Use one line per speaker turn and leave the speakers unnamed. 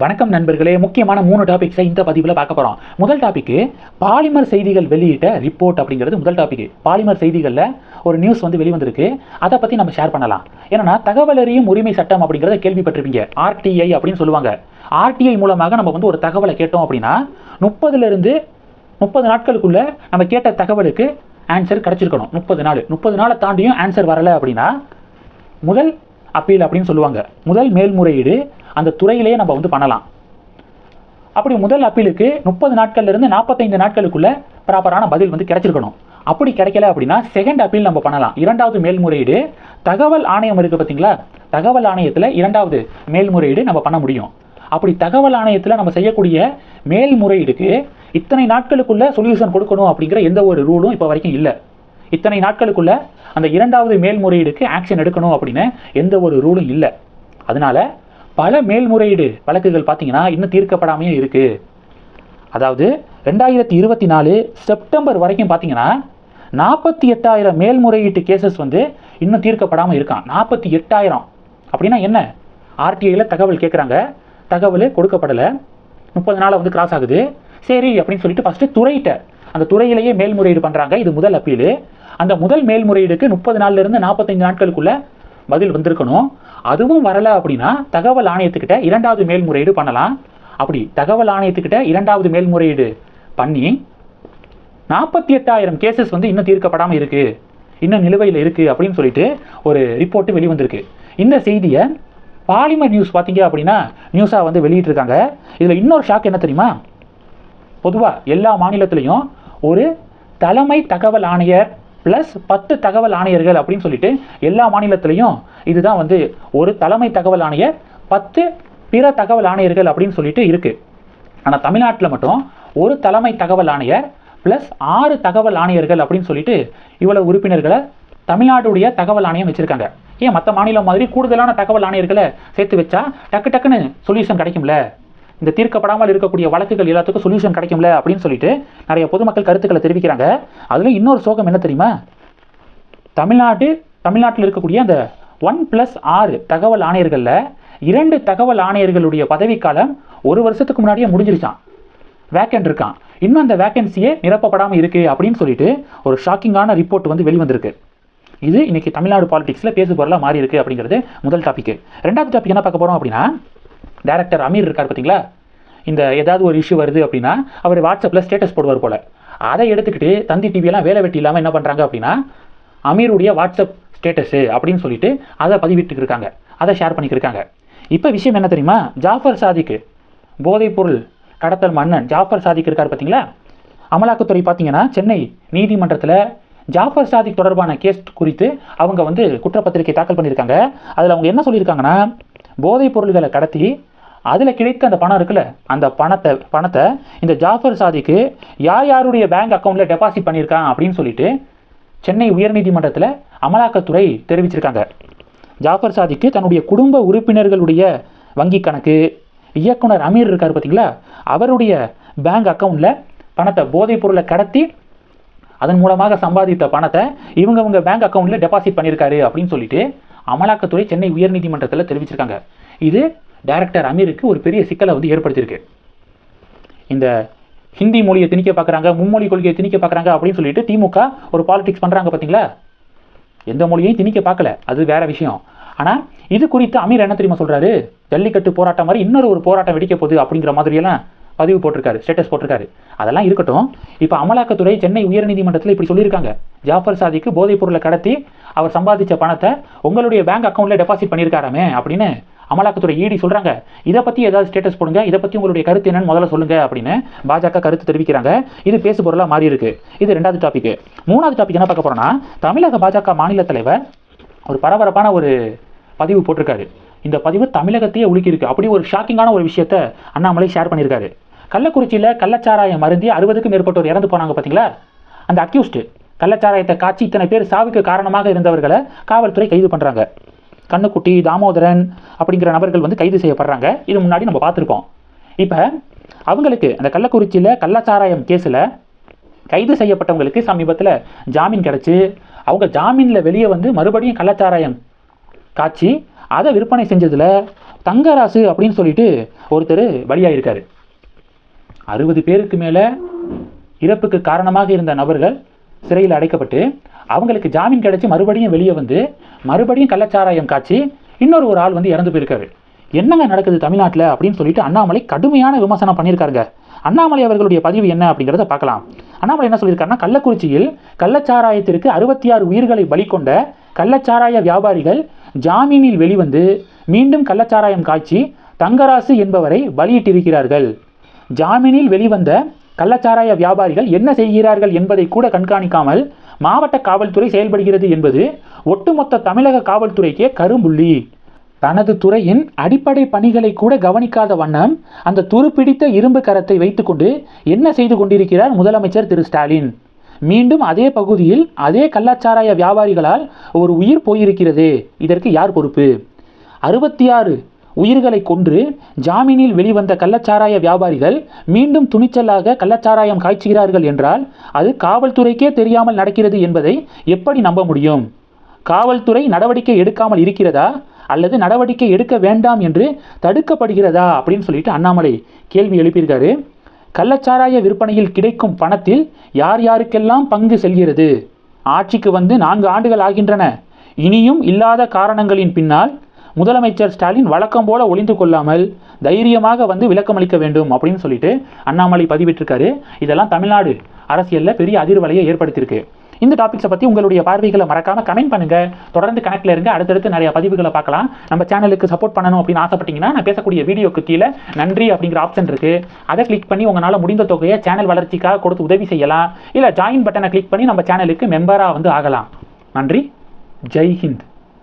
வணக்கம் நண்பர்களே. முக்கியமான மூணு டாபிக்ஸை இந்த பதிவில் பார்க்க போகிறோம் முதல் டாபிக்கு பாலிமர் செய்திகள் வெளியிட்ட ரிப்போர்ட் அப்படிங்கிறது முதல் டாபிக் பாலிமர் செய்திகளில் ஒரு நியூஸ் வந்து வெளிவந்திருக்கு. அதை பற்றி நம்ம ஷேர் பண்ணலாம். ஏன்னா தகவல் அறியும் உரிமை சட்டம் அப்படிங்கிறத கேள்விப்பட்டிருப்பீங்க. ஆர்டிஐ அப்படின்னு சொல்லுவாங்க. ஆர்டிஐ மூலமாக நம்ம வந்து ஒரு தகவலை கேட்டோம் அப்படின்னா முப்பதுலேருந்து முப்பது நாட்களுக்குள்ளே நம்ம கேட்ட தகவலுக்கு ஆன்சர் கிடச்சிருக்கணும். முப்பது நாள். முப்பது நாளை தாண்டியும் ஆன்சர் வரலை அப்படின்னா முதல் அப்பீல் அப்படின்னு சொல்லுவாங்க. முதல் மேல்முறையீடு அந்த துறையிலேயே நம்ம வந்து பண்ணலாம். அப்படி முதல் அப்பீலுக்கு முப்பது நாட்கள்லேருந்து நாற்பத்தைந்து நாட்களுக்குள்ள ப்ராப்பரான பதில் வந்து கிடைச்சிருக்கணும். அப்படி கிடைக்கல அப்படின்னா செகண்ட் அப்பீல் நம்ம பண்ணலாம். இரண்டாவது மேல்முறையீடு தகவல் ஆணையம் இருக்குது பார்த்தீங்களா தகவல் ஆணையத்தில் இரண்டாவது மேல்முறையீடு நம்ம பண்ண முடியும். அப்படி தகவல் ஆணையத்தில் நம்ம செய்யக்கூடிய மேல்முறையீடுக்கு இத்தனை நாட்களுக்குள்ள சொல்யூஷன் கொடுக்கணும் அப்படிங்கிற எந்த ஒரு ரூலும் இப்போ வரைக்கும் இல்லை. இத்தனை நாட்களுக்குள்ள அந்த இரண்டாவது மேல்முறையீடுக்கு ஆக்ஷன் எடுக்கணும் அப்படின்னு எந்த ஒரு ரூலும் இல்லை. அதனால பல மேல்முறையீடு வழக்குகள் பார்த்தீங்கன்னா இன்னும் தீர்க்கப்படாமையே இருக்கு. அதாவது ரெண்டாயிரத்தி இருபத்தி நாலு செப்டம்பர் வரைக்கும் பார்த்தீங்கன்னா நாற்பத்தி எட்டாயிரம் மேல்முறையீட்டு கேசஸ் வந்து இன்னும் தீர்க்கப்படாமல் இருக்கான். நாற்பத்தி எட்டாயிரம். அப்படின்னா என்ன? ஆர்டிஐயில் தகவல் கேட்குறாங்க தகவல் கொடுக்கப்படலை. முப்பது நாளாக வந்து கிராஸ் ஆகுது. சரி அப்படின்னு சொல்லிட்டு ஃபஸ்ட்டு துறையிட்ட அந்த துறையிலேயே மேல்முறையீடு பண்ணுறாங்க இது முதல் அப்பீல் அந்த முதல் மேல்முறையீடுக்கு முப்பது நாள்லேருந்து நாற்பத்தஞ்சு நாட்களுக்குள்ள பதில் வந்திருக்கணும். அதுவும் வரலை அப்படின்னா தகவல் ஆணையத்துக்கிட்ட இரண்டாவது மேல்முறையீடு பண்ணலாம். அப்படி தகவல் ஆணையத்துக்கிட்ட இரண்டாவது மேல்முறையீடு பண்ணி நாற்பத்தி எட்டாயிரம் கேசஸ் வந்து இன்னும் தீர்க்கப்படாமல் இருக்கு. இன்னும் நிலுவையில் இருக்குது அப்படின்னு சொல்லிட்டு ஒரு ரிப்போர்ட்டு வெளிவந்திருக்கு. இந்த செய்தியை பாலிமர் நியூஸ் பார்த்தீங்க அப்படின்னா நியூஸாக வந்து வெளியிட்டிருக்காங்க. இதில் இன்னொரு ஷாக் என்ன தெரியுமா? பொதுவாக எல்லா மாநிலத்திலையும் ஒரு தலைமை தகவல் ஆணையர் ப்ளஸ் பத்து தகவல் ஆணையர்கள் அப்படின்னு சொல்லிட்டு எல்லா மாநிலத்திலையும் இதுதான் வந்து ஒரு தலைமை தகவல் ஆணையர் பத்து பிற தகவல் ஆணையர்கள் அப்படின்னு சொல்லிட்டு இருக்குது ஆனால் தமிழ்நாட்டில் மட்டும் ஒரு தலைமை தகவல் ஆணையர் ப்ளஸ் ஆறு தகவல் ஆணையர்கள் அப்படின்னு சொல்லிட்டு இவ்வளவு உறுப்பினர்களை தமிழ்நாடுடைய தகவல் ஆணையம் வச்சுருக்காங்க. ஏன் மற்ற மாநிலம் மாதிரி கூடுதலான தகவல் ஆணையர்களை சேர்த்து வச்சா டக்கு டக்குன்னு சொல்யூஷன் கிடைக்கும்ல? இந்த தீர்க்கப்படாமல் இருக்கக்கூடிய வழக்குகள் எல்லாத்துக்கும் சொல்யூஷன் கிடைக்கும்ல அப்படின்னு சொல்லிட்டு நிறைய பொதுமக்கள் கருத்துக்களை தெரிவிக்கிறாங்க. அதில் இன்னொரு சோகம் என்ன தெரியுமா? தமிழ்நாடு தமிழ்நாட்டில் இருக்கக்கூடிய அந்த ஒன் ப்ளஸ் ஆறு தகவல் ஆணையர்களில் இரண்டு தகவல் ஆணையர்களுடைய பதவிக்காலம் ஒரு வருஷத்துக்கு முன்னாடியே முடிஞ்சிருச்சான் வேக்கண்ட் இருக்கான் இன்னும் அந்த வேக்கன்சியே நிரப்பப்படாமல் இருக்குது அப்படின்னு சொல்லிட்டு ஒரு ஷாக்கிங்கான ரிப்போர்ட் வந்து வெளிவந்திருக்கு. இது இன்னைக்கு தமிழ்நாடு பாலிடிக்ஸில் பேசு பொருளாக மாறி இருக்கு அப்படிங்கிறது முதல் டாபிக் ரெண்டாவது டாபிக் என்ன பார்க்க போகிறோம் அப்படின்னா டேரக்டர் அமீர் இருக்கார் பார்த்தீங்களா இந்த ஏதாவது ஒரு இஷ்யூ வருது அப்படின்னா அவர் வாட்ஸ்அப்பில் ஸ்டேட்டஸ் போடுவார் போல். அதை எடுத்துக்கிட்டு தந்தி டிவியெல்லாம் வேலை வெட்டி இல்லாமல் என்ன பண்ணுறாங்க அப்படின்னா அமீருடைய வாட்ஸ்அப் ஸ்டேட்டஸு அப்படின்னு சொல்லிட்டு அதை பதிவிட்டு இருக்காங்க. அதை ஷேர் பண்ணிக்கிருக்காங்க இப்போ விஷயம் என்ன தெரியுமா? ஜாஃபர் சாதிக்கு போதைப்பொருள் கடத்தல் மன்னன் ஜாஃபர் சாதிக் இருக்கார் பார்த்தீங்களா அமலாக்கத்துறை பார்த்தீங்கன்னா சென்னை நீதிமன்றத்தில் ஜாஃபர் சாதிக் தொடர்பான கேஸ் குறித்து அவங்க வந்து குற்றப்பத்திரிகை தாக்கல் பண்ணியிருக்காங்க. அதில் அவங்க என்ன சொல்லியிருக்காங்கன்னா போதைப் பொருள்களை கடத்தி அதில் கிடைத்த அந்த பணம் இருக்குல்ல அந்த பணத்தை பணத்தை இந்த ஜாஃபர் சாதிக்கு யார் யாருடைய பேங்க் அக்கௌண்ட்டில் டெபாசிட் பண்ணியிருக்கான் அப்படின்னு சொல்லிட்டு சென்னை உயர்நீதிமன்றத்தில் அமலாக்கத்துறை தெரிவிச்சிருக்காங்க. ஜாஃபர் சாதிக்கு தன்னுடைய குடும்ப உறுப்பினர்களுடைய வங்கி கணக்கு இயக்குனர் அமீர் இருக்கார் பார்த்தீங்களா அவருடைய பேங்க் அக்கௌண்ட்டில் பணத்தை போதைப் பொருளை கடத்தி அதன் மூலமாக சம்பாதித்த பணத்தை இவங்கவங்க பேங்க் அக்கௌண்ட்டில் டெபாசிட் பண்ணியிருக்காரு அப்படின்னு சொல்லிட்டு அமலாக்கத்துறை சென்னை உயர்நீதிமன்றத்தில் தெரிவிச்சிருக்காங்க. இது டைரக்டர் அமீருக்கு ஒரு பெரிய சிக்கலை வந்து ஏற்படுத்தியிருக்கு. இந்த ஹிந்தி மொழியை திணிக்க பார்க்குறாங்க மும்மொழி கொள்கையை திணிக்க பார்க்குறாங்க அப்படின்னு சொல்லிட்டு திமுக ஒரு பாலிடிக்ஸ் பண்ணுறாங்க பார்த்தீங்களா எந்த மொழியையும் திணிக்க பார்க்கல. அது வேற விஷயம். ஆனால் இது குறித்து அமீர் என்ன தெரியுமா சொல்கிறாரு ஜல்லிக்கட்டு போராட்டம் மாதிரி இன்னொரு ஒரு போராட்டம் வெடிக்க போகுது அப்படிங்கிற மாதிரியெல்லாம் பதிவு போட்டிருக்காரு ஸ்டேட்டஸ் போட்டிருக்காரு. அதெல்லாம் இருக்கட்டும். இப்போ அமலாக்கத்துறை சென்னை உயர்நீதிமன்றத்தில் இப்படி சொல்லியிருக்காங்க. ஜாஃபர் சாதிக்கு போதைப் பொருளை கடத்தி அவர் சம்பாதிச்ச பணத்தை உங்களுடைய பேங்க் அக்கௌண்ட்டில் டெபாசிட் பண்ணியிருக்காராமே அப்படின்னு அமலாக்கத்துறை ஈடி சொல்கிறாங்க இதை பற்றி ஏதாவது ஸ்டேட்டஸ் போடுங்க. இதை பற்றி உங்களுடைய கருத்து என்னன்னு முதல்ல சொல்லுங்க அப்படின்னு பாஜக கருத்து தெரிவிக்கிறாங்க. இது பேசு பொருளாக மாறி இருக்கு. இது ரெண்டாவது டாபிக் மூணாவது டாபிக் என்ன பார்க்க போறோம்னா தமிழக பாஜக மாநில தலைவர் ஒரு பரபரப்பான ஒரு பதிவு போட்டிருக்காரு. இந்த பதிவு தமிழகத்தையே உலுக்கியிருக்கு அப்படி ஒரு ஷாக்கிங்கான ஒரு விஷயத்த அண்ணாமலை ஷேர் பண்ணியிருக்காரு. கள்ளக்குறிச்சியில் கள்ளச்சாராயம் மருந்தி அறுபதுக்கும் மேற்பட்டோர் இறந்து போனாங்க பார்த்தீங்களா அந்த அக்யூஸ்டு கள்ளச்சாராயத்தை காட்சி இத்தனை பேர் சாவுக்கு காரணமாக இருந்தவர்களை காவல்துறை கைது பண்ணுறாங்க கண்ணுக்குட்டி தாமோதரன் அப்படிங்கிற நபர்கள் வந்து கைது செய்யப்படுறாங்க. இது முன்னாடி நம்ம பார்த்துருக்கோம். இப்போ அவங்களுக்கு அந்த கள்ளக்குறிச்சியில் கள்ளச்சாராயம் கேஸில் கைது செய்யப்பட்டவங்களுக்கு சமீபத்தில் ஜாமீன் கிடச்சி அவங்க ஜாமீனில் வெளியே வந்து மறுபடியும் கள்ளச்சாராயம் காய்ச்சி அதை விற்பனை செஞ்சதில் தங்கராசு அப்படின்னு சொல்லிட்டு ஒருத்தர் பலியாயிருக்காரு. அறுபது பேருக்கு மேலே இறப்புக்கு காரணமாக இருந்த நபர்கள் சிறையில் அடைக்கப்பட்டு அவங்களுக்கு ஜாமீன் கிடைச்சி மறுபடியும் வெளியே வந்து மறுபடியும் கள்ளச்சாராயம் காய்ச்சி இன்னொரு ஒரு ஆள் வந்து இறந்து போயிருக்காரு. என்னங்க நடக்குது தமிழ்நாட்டில் அப்படின்னு சொல்லிட்டு அண்ணாமலை கடுமையான விமர்சனம் பண்ணியிருக்காருங்க. அண்ணாமலை அவர்களுடைய பதிவு என்ன அப்படிங்கிறத பார்க்கலாம். அண்ணாமலை என்ன சொல்லியிருக்காருன்னா கள்ளக்குறிச்சியில் கள்ளச்சாராயத்திற்கு அறுபத்தி ஆறு உயிர்களை பலி கொண்ட கள்ளச்சாராய வியாபாரிகள் ஜாமீனில் வெளிவந்து மீண்டும் கள்ளச்சாராயம் காய்ச்சி தங்கராசு என்பவரை பலியிட்டிருக்கிறார்கள். ஜாமீனில் வெளிவந்த கள்ளச்சாராய வியாபாரிகள் என்ன செய்கிறார்கள் என்பதை கூட கண்காணிக்காமல் மாவட்ட காவல்துறை செயல்படுகிறது என்பது ஒட்டுமொத்த தமிழக காவல்துறைக்கே கரும்புள்ளி. தனது துறையின் அடிப்படை பணிகளை கூட கவனிக்காத வண்ணம் அந்த துருப்பிடித்த இரும்பு கரத்தை வைத்துக்கொண்டு என்ன செய்து கொண்டிருக்கிறார் முதலமைச்சர் திரு ஸ்டாலின். மீண்டும் அதே பகுதியில் அதே கள்ளச்சாராய வியாபாரிகளால் ஒரு உயிர் போயிருக்கிறது. இதற்கு யார் பொறுப்பு? அறுபத்தி ஆறு உயிர்களை கொன்று ஜாமீனில் வெளிவந்த கள்ளச்சாராய வியாபாரிகள் மீண்டும் துணிச்சலாக கள்ளச்சாராயம் காய்ச்சுகிறார்கள் என்றால் அது காவல்துறைக்கே தெரியாமல் நடக்கிறது என்பதை எப்படி நம்ப முடியும்? காவல்துறை நடவடிக்கை எடுக்காமல் இருக்கிறதா? அல்லது நடவடிக்கை எடுக்க வேண்டாம் என்று தடுக்கப்படுகிறதா? அப்படின்னு சொல்லிட்டு அண்ணாமலை கேள்வி எழுப்பியிருக்காரு. கள்ளச்சாராய விற்பனையில் கிடைக்கும் பணத்தில் யார் யாருக்கெல்லாம் பங்கு செல்கிறது? ஆட்சிக்கு வந்து நான்கு ஆண்டுகள் ஆகின்றன. இனியும் இல்லாத காரணங்களின் பின்னால் முதலமைச்சர் ஸ்டாலின் வழக்கம் போல ஒளிந்து கொள்ளாமல் தைரியமாக வந்து விளக்கமளிக்க வேண்டும் அப்படின்னு சொல்லிட்டு அண்ணாமலை பதிவிட்டிருக்காரு. இதெல்லாம் தமிழ்நாடு அரசியலில் பெரிய அதிர்வலையை ஏற்படுத்தியிருக்கு. இந்த டாபிக்ஸை பற்றி உங்களுடைய பார்வைகளை மறக்காம கமெண்ட் பண்ணுங்க. தொடர்ந்து கணக்கில் இருங்க. அடுத்தடுத்து நிறைய பதிவுகளை பார்க்கலாம். நம்ம சேனலுக்கு சப்போர்ட் பண்ணணும் அப்படின்னு ஆசைப்பட்டீங்கன்னா நான் பேசக்கூடிய வீடியோக்கு கீழே நன்றி அப்படிங்கிற ஆப்ஷன் இருக்கு. அதை கிளிக் பண்ணி உங்களால் முடிந்த தொகையை சேனல் வளர்ச்சிக்காக கொடுத்து உதவி செய்யலாம். இல்லை ஜாயின் பட்டனை கிளிக் பண்ணி நம்ம சேனலுக்கு மெம்பராக வந்து ஆகலாம். நன்றி. ஜெய் ஹிந்த்.